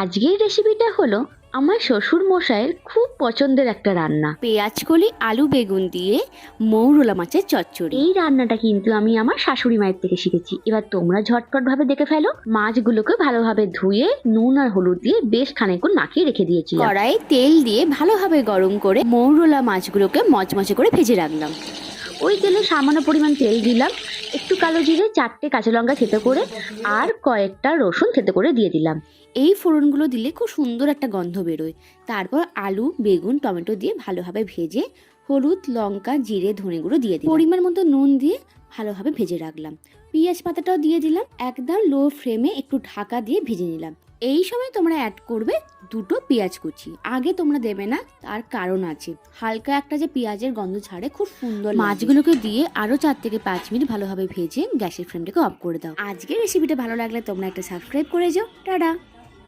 আজকের রেসিপিটা হলো আমার শ্বশুর মশাইয়ের খুব পছন্দের একটা রান্না। পেঁয়াজ কলি আলু বেগুন দিয়ে মৌরলা মাছের চচ্চড়ি। এই রান্নাটা কিন্তু আমি আমার শাশুড়ি মায়ের থেকে শিখেছি। এবার তোমরা ঝটপট ভাবে দেখে ফেলো। মাছগুলোকে ভালোভাবে ধুয়ে নুন আর হলুদ দিয়ে বেশ খানিকক্ষণ মাখিয়ে রেখে দিয়েছি কড়াই তেল দিয়ে ভালোভাবে গরম করে মৌরলা মাছগুলোকে মচমচে করে ভেজে রাখলাম। ওই তেলে সামান্য পরিমাণ তেল দিলাম। একটু কালো জিরে, চারটে কাঁচা লঙ্কা থেতে করে আর কয়েকটা রসুন থেতে করে দিয়ে দিলাম। এই ফোড়নগুলো দিলে খুব সুন্দর একটা গন্ধ বেরোয়। তারপর আলু, বেগুন, টমেটো দিয়ে ভালোভাবে ভেজে হলুদ, লঙ্কা, জিরে ধনে গুঁড়ো দিয়ে দিই পরিমাণ মতো নুন দিয়ে ভালোভাবে ভেজে রাখলাম। পেঁয়াজ পাতাটাও দিয়ে দিলাম, একদম লো ফ্লেমে একটু ঢাকা দিয়ে ভেজে নিলাম। এই সময় তোমরা অ্যাড করবে দুটো পেঁয়াজ কুচি। আগে তোমরা দেবে না, তার কারণ আছে। হালকা একটা যে পেঁয়াজের গন্ধ ছাড়ে, খুব সুন্দর মাছগুলোকে দিয়ে আরও চার থেকে পাঁচ মিনিট ভালোভাবে ভেজে গ্যাসের ফ্লেমটাকে অফ করে দাও। আজকের রেসিপিটা ভালো লাগলে তোমরা একটা সাবস্ক্রাইব করে যাও। টাটা!